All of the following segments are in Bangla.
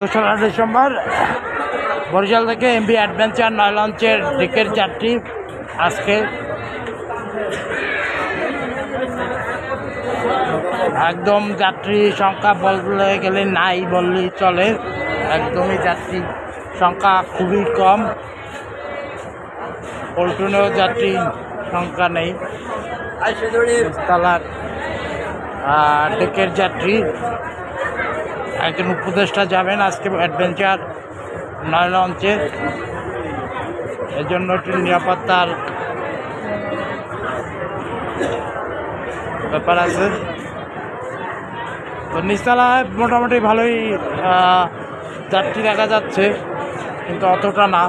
দোসরা ডিসেম্বর বরিশাল থেকে এমবি অ্যাডভেঞ্চার নয় লঞ্চের ডিকের যাত্রী আজকে একদম যাত্রী সংখ্যা বলতে গেলে নাই বললেই চলে। একদমই যাত্রী সংখ্যা খুবই কম। পল্টনেও যাত্রী সংখ্যা নেই। তালার ডেকের যাত্রী একজন উপদেষ্টা যাবেন আজকে অ্যাডভেঞ্চার নয় লঞ্চে। এর জন্য একটু নিরাপত্তার ব্যাপার আছে। তো নিচতলায় মোটামুটি ভালোই যাত্রী দেখা যাচ্ছে, কিন্তু অতটা না।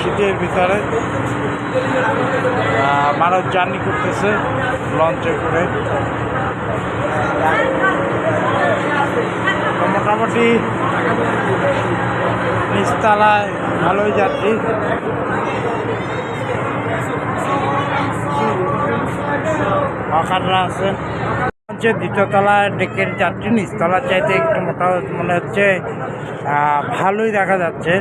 শীতের ভিতরে মানুষ জার্নি করতেছে লঞ্চে করে। মোটামুটি নিচতলায় ভালোই যাত্রী। হকাররা আছে। হচ্ছে দ্বিতীয় তলায় ডেকের যাত্রী নিচতলার চাইতে একটু মোটা মনে হচ্ছে ভালোই দেখা যাচ্ছে।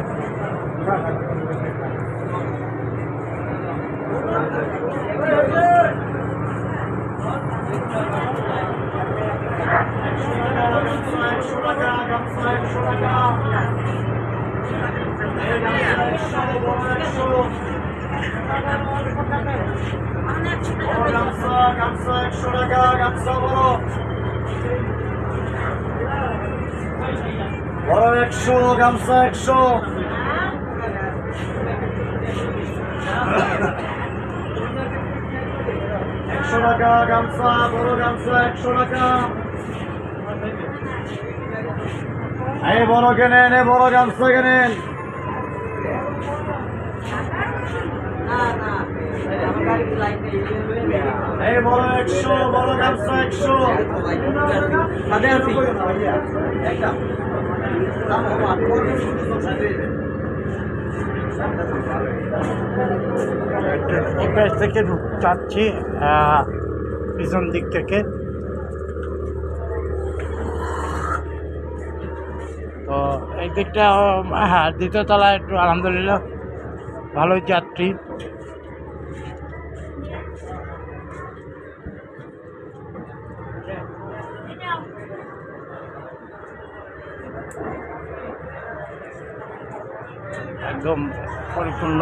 একশো টাকা গামছা বড় বড় একশো গামছা একশো একশো টাকা গামছা বড় গামছা একশো টাকা এই বড় কেনেন, এই বড় গামছা কেনেন। এই বড় একশো বড় গামছা একশো। এই পাশ থেকে যাচ্ছি আহ, পিছন দিক থেকে। তো এই দিকটা হ্যাঁ দ্বিতীয় তলায় একটু আলহামদুলিল্লাহ। ভালো যাত্রী একদম পরিপূর্ণ